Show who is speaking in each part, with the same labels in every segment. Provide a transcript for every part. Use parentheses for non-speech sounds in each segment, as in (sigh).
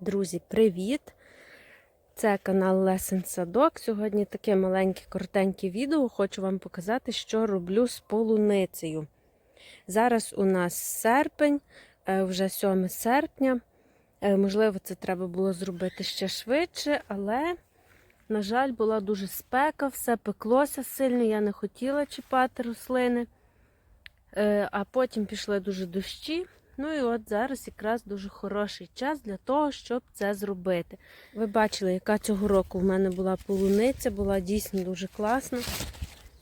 Speaker 1: Друзі, привіт! Це канал Лесен Садок. Сьогодні таке маленьке коротеньке відео. Хочу вам показати, що роблю з полуницею. Зараз у нас серпень, е, вже 7 серпня. Е, Можливо, це треба було зробити ще швидше, але, на жаль, була дуже спека, все пеклося сильно, я не хотіла чіпати рослини. Е, А потім пішли дуже дощі. Ну і от зараз якраз дуже хороший час для того, щоб це зробити. Ви бачили, яка цього року в мене була полуниця, була дійсно дуже класна.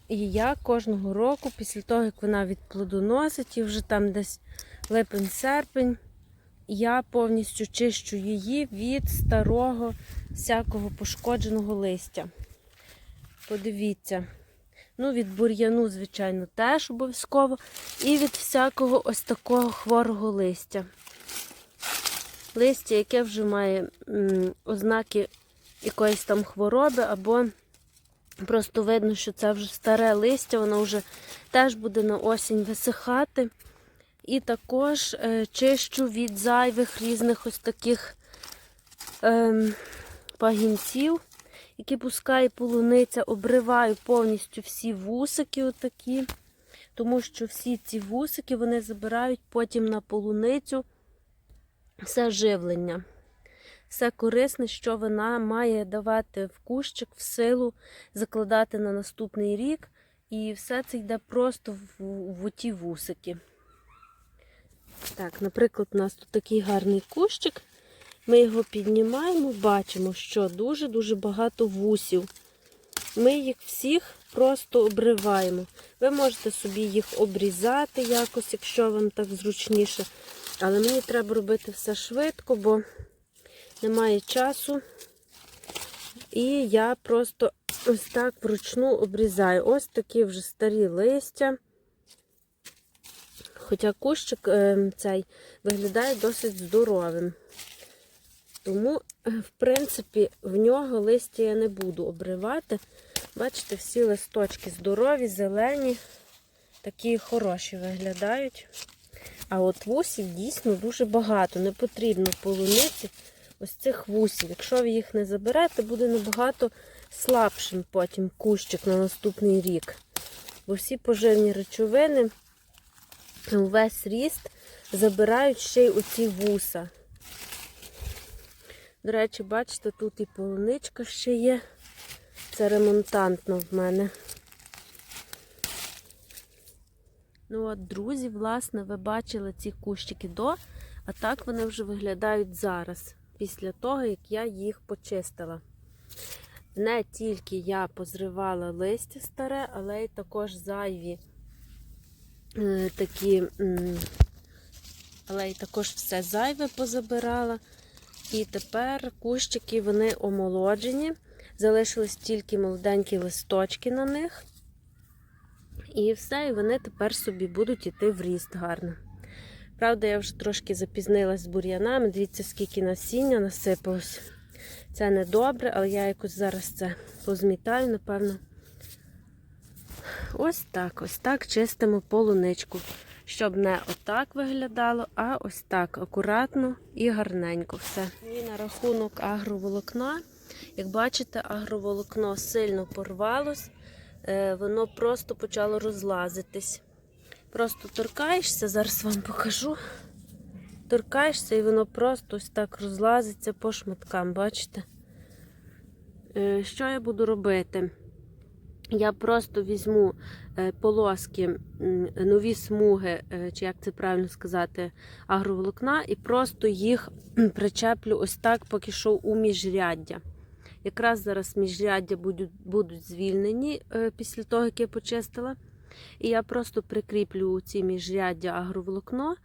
Speaker 1: І я кожного року, після того, як вона відплодоносить, і вже там десь липень-серпень, я повністю чищу її від старого всякого пошкодженого листя. Подивіться. Ну, від бур'яну, звичайно, теж обов'язково. І від всякого ось такого хворого листя. Листя, яке вже має м, ознаки якоїсь там хвороби, або просто видно, що це вже старе листя, воно вже теж буде на осінь висихати. І також е, чищу від зайвих різних ось таких е, пагінців які пускає полуниця, обриваю повністю всі вусики, отакі, тому що всі ці вусики вони забирають потім на полуницю все живлення. Все корисне, що вона має давати в кущик, в силу, закладати на наступний рік. І все це йде просто в, в ті вусики. Так, наприклад, у нас тут такий гарний кущик. Ми його піднімаємо, бачимо, що дуже-дуже багато вусів. Ми їх всіх просто обриваємо. Ви можете собі їх обрізати якось, якщо вам так зручніше. Але мені треба робити все швидко, бо немає часу. І я просто ось так вручну обрізаю. Ось такі вже старі листя. Хоча кущик цей виглядає досить здоровим. Тому, в принципі, в нього листя я не буду обривати. Бачите, всі листочки здорові, зелені, такі хороші виглядають. А от вусів дійсно дуже багато. Не потрібно полуниці ось цих вусів. Якщо ви їх не заберете, буде набагато слабшим потім кущик на наступний рік. Бо всі поживні речовини, увесь ріст забирають ще й оці вуса. До речі, бачите, тут і полуничка ще є. Це ремонтантно в мене. Ну от, друзі, власне, ви бачили ці кущики до, а так вони вже виглядають зараз, після того, як я їх почистила. Не тільки я позривала листя старе, але й також зайві е, такі, але й також все зайве позабирала. І тепер кущики вони омолоджені. Залишились тільки молоденькі листочки на них. І все, і вони тепер собі будуть йти в ріст гарно. Правда, я вже трошки запізнилась з бур'янами. Дивіться, скільки насіння насипалось. Це не добре, але я якось зараз це позмітаю, напевно. Ось так, ось так чистимо полуничку щоб не отак виглядало, а ось так акуратно і гарненько все. І на рахунок агроволокна. Як бачите, агроволокно сильно порвалось, е, воно просто почало розлазитись. Просто торкаєшся, зараз вам покажу. Торкаєшся і воно просто ось так розлазиться по шматкам, бачите? Е, що я буду робити? Я просто візьму е, полоски, нові смуги, е, чи як це правильно сказати, агроволокна, і просто їх причеплю ось так, поки що у міжряддя. Якраз зараз міжряддя будуть будуть звільнені е, після того, як я почистила. І я просто прикріплю ці міжряддя агроволокно.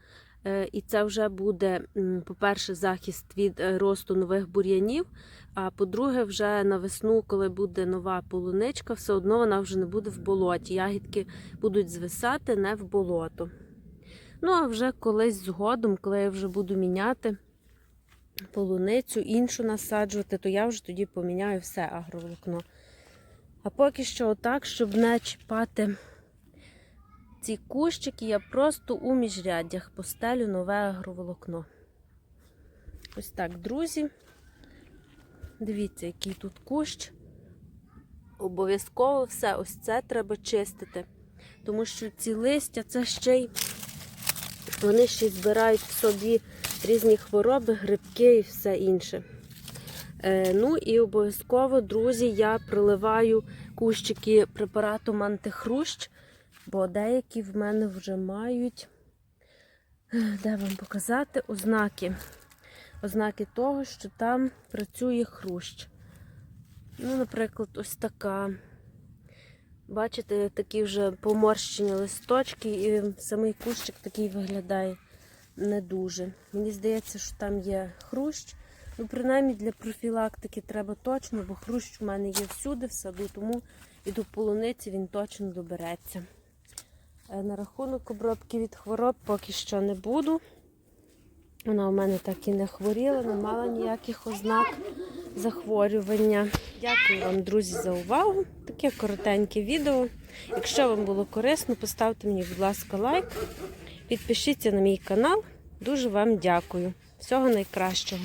Speaker 1: І це вже буде, по-перше, захист від росту нових бур'янів. А по-друге, вже на весну, коли буде нова полуничка, все одно вона вже не буде в болоті. Ягідки будуть звисати не в болото. Ну, а вже колись згодом, коли я вже буду міняти полуницю, іншу насаджувати, то я вже тоді поміняю все агроволокно. А поки що, отак, щоб не чіпати ці кущики, я просто у міжряддях постелю нове агроволокно. Ось так, друзі. Дивіться, який тут кущ. Обов'язково все ось це треба чистити. Тому що ці листя це ще й вони ще й збирають в собі різні хвороби, грибки і все інше. Е, ну і обов'язково, друзі, я приливаю кущики препаратом антихрущ, бо деякі в мене вже мають, (sighs) де вам показати, ознаки. Ознаки того, що там працює хрущ. Ну, наприклад, ось така. Бачите, такі вже поморщені листочки, і самий кущик такий виглядає не дуже. Мені здається, що там є хрущ. Ну, принаймні для профілактики треба точно, бо хрущ в мене є всюди, в саду, тому і до полуниці він точно добереться. Е, На рахунок обробки від хвороб поки що не буду. Вона у мене так і не хворіла, не мала ніяких ознак захворювання. Дякую вам, друзі, за увагу. Таке коротеньке відео. Якщо вам було корисно, поставте мені, будь ласка, лайк. Підпишіться на мій канал. Дуже вам дякую. Всього найкращого.